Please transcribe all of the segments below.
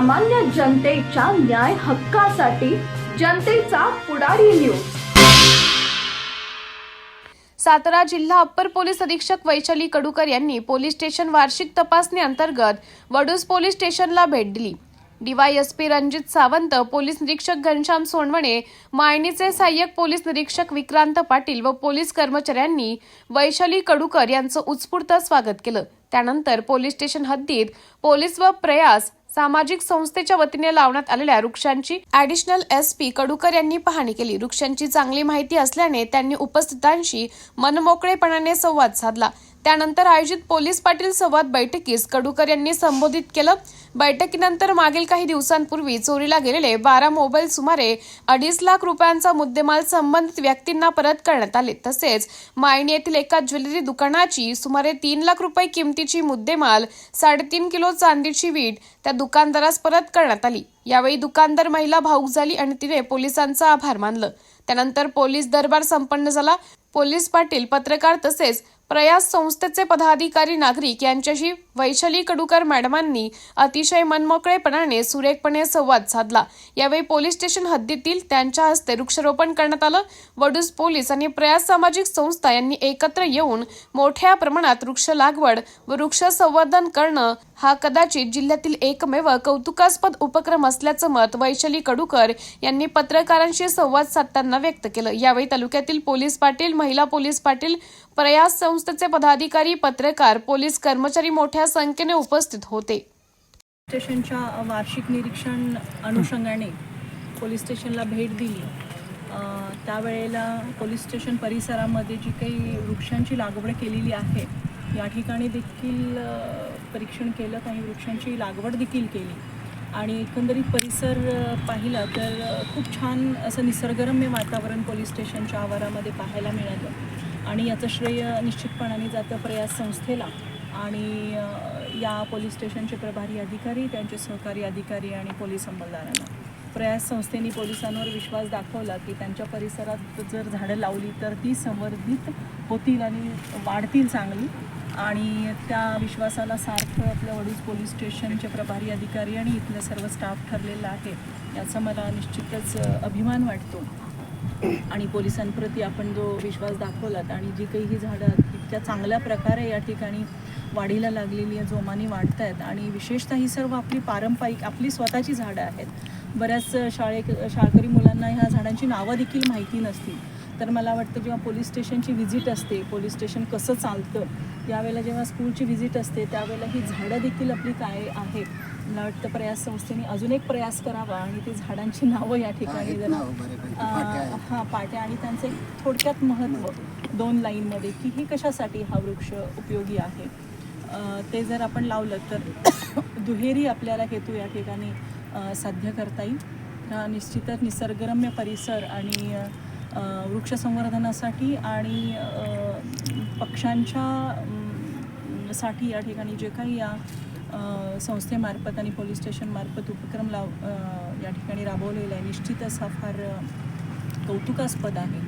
सामान्य जनतेच्या न्याय हक्कासाठी जनतेचा पुढारी न्यूज सातारा जिल्हा अप्पर पोलीस अधीक्षक वैशाली कडूकर यांनी पोलीस स्टेशन वार्षिक तपासणी अंतर्गत वडूज पोलीस स्टेशनला भेट दिली. डीवायएसपी रणजित सावंत पोलीस निरीक्षक घनश्याम सोनवणे मायनीचे सहाय्यक पोलीस निरीक्षक विक्रांत पाटील व पोलीस कर्मचाऱ्यांनी वैशाली कडूकर यांचं उत्स्फूर्त स्वागत केलं. त्यानंतर पोलीस स्टेशन हद्दीत पोलीस व प्रयास सामाजिक संस्थेच्या वतीने लावण्यात आलेल्या वृक्षांची ऍडिशनल एस पी कडूकर यांनी पाहणी केली. वृक्षांची चांगली माहिती असल्याने त्यांनी उपस्थितांशी मनमोकळेपणाने संवाद साधला. त्यानंतर आयोजित पोलीस पाटील संवाद बैठकीस कडूकर यांनी संबोधित केलं. बैठकीनंतर मागील काही दिवसांपूर्वी चोरीला गेलेले बारा मोबाईल सुमारे अडीच लाख रुपयांचा मुद्देमाल संबंधित व्यक्तींना परत करण्यात आले. तसेच मायणी येथील एका ज्वेलरी दुकानाची सुमारे तीन लाख रुपये किमतीची मुद्देमाल साडेतीन किलो चांदीची वीट त्या दुकानदारास परत करण्यात आली. यावेळी दुकानदार महिला भाऊक झाली आणि तिने पोलिसांचा आभार मानलं. त्यानंतर पोलीस दरबार संपन्न झाला. पोलीस पाटील पत्रकार तसेच प्रयास संस्थेचे पदाधिकारी नागरिक यांच्याशी वैशाली कडूकर मॅडमांनी अतिशय मनमोकळेपणाने सुरेखपणे संवाद साधला. यावेळी पोलीस स्टेशन हद्दीतील त्यांच्या हस्ते वृक्षारोपण करण्यात आलं. वडूस पोलीस आणि प्रयास सामाजिक संस्था यांनी एकत्र येऊन मोठ्या प्रमाणात वृक्ष लागवड व वृक्ष संवर्धन करणं हा कदाचित जिल्ह्यातील एकमेव कौतुकास्पद उपक्रम असल्याचं मत वैशाली कडूकर यांनी पत्रकारांशी संवाद साधताना व्यक्त केलं. यावेळी तालुक्यातील पोलीस पाटील महिला पोलीस पाटील प्रयास संस्थेचे पदाधिकारी पत्रकार पोलीस कर्मचारी मोठ्या संख्येने उपस्थित होते. स्टेशनच्या वार्षिक निरीक्षण अनुषंगाने पोलीस स्टेशनला भेट दिली. त्यावेळेला पोलीस स्टेशन परिसरामध्ये जी काही वृक्षांची लागवड केलेली आहे या ठिकाणी देखील परीक्षण केलं काही वृक्षांची लागवड देखील केली. आणि एकंदरीत परिसर पाहिला तर खूप छान असं निसर्गरम्य वातावरण पोलीस स्टेशनच्या आवारामध्ये पाहायला मिळालं. आणि याचं श्रेय निश्चितपणाने जातं प्रयास संस्थेला आणि या पोलीस स्टेशनचे प्रभारी अधिकारी त्यांचे सहकारी अधिकारी आणि पोलीस अंमलदारांना. प्रयास संस्थेने पोलिसांवर विश्वास दाखवला की त्यांच्या परिसरात जर झाडं लावली तर ती संवर्धित होतील आणि वाढतील चांगली. आणि त्या विश्वासाला सार्थ आपल्या वडूज पोलीस स्टेशनचे प्रभारी अधिकारी आणि इथलं सर्व स्टाफ ठरलेला आहे याचा मला निश्चितच अभिमान वाटतो. आणि पोलिसांप्रती आपण जो विश्वास दाखवलात आणि जी काही ही झाडं इतक्या चांगल्या प्रकारे या ठिकाणी वाढीला लागलेली आहे जोमाने वाढत आहेत आणि विशेषतः ही सर्व आपली पारंपरिक आपली स्वतःची झाडं आहेत. बऱ्याच शाळे शाळकरी मुलांना ह्या झाडांची नावं देखील माहिती नसतील. तर मला वाटतं जेव्हा पोलीस स्टेशनची व्हिजिट असते पोलीस स्टेशन कसं चालतं यावेळेला जेव्हा स्कूलची व्हिजिट असते त्यावेळेला ही झाडं देखील आपली काय आहेत मला वाटतं प्रयास संस्थेने अजून एक प्रयास करावा आणि ती झाडांची नावं या ठिकाणी जरा हां पाट्या आणि त्यांचं एक थोडक्यात महत्त्व दोन लाईनमध्ये की हे कशासाठी हा वृक्ष उपयोगी आहे? ते जर आपण लावलं तर दुहेरी आपल्याला हेतू या ठिकाणी साध्य करता येईल. हा निश्चितच निसर्गरम्य परिसर आणि वृक्ष संवर्धनासाठी आणि पक्ष्यांच्या साठी या ठिकाणी जे काही या संस्थेमार्फत आणि पोलीस स्टेशनमार्फत उपक्रम लाव या ठिकाणी राबवलेला आहे. निश्चितच हा फार कौतुकास्पद आहे.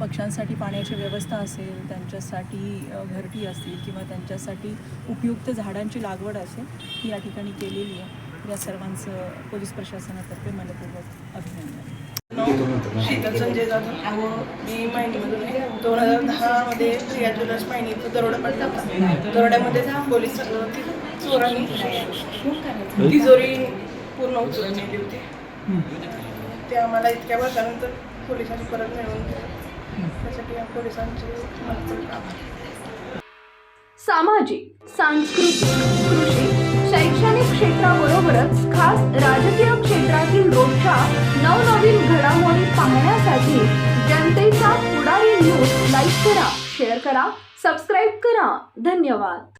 पक्ष्यांसाठी पाण्याची व्यवस्था असेल त्यांच्यासाठी घरटी असतील किंवा त्यांच्यासाठी उपयुक्त झाडांची लागवड असेल ही या ठिकाणी केलेली आहे. या सर्वांचं पोलीस प्रशासनातर्फे मनपूर्वक अभिनंदन. शीतल संजय जाधव. मी मायनीमधून आहे दोन हजार दहामध्ये प्रिया ज्वेलर्स दरोडा पडला होता. दरोड्यामध्ये पोलीस चोरांनी तिजोरी पूर्ण उचलून नेली होती. ते आम्हाला इतक्या वर्षानंतर पोलिसांनी परत मिळवून दिलं. त्यासाठी या पोलिसांचे सामाजिक सांस्कृतिक कृषी शैक्षणिक क्षेत्राबरोबरच खास राजकीय क्षेत्रातील रोजच्या नवनवीन घडामोडी पाहण्यासाठी जनतेचा पुढारी न्यूज लाईक करा शेअर करा सबस्क्राईब करा. धन्यवाद.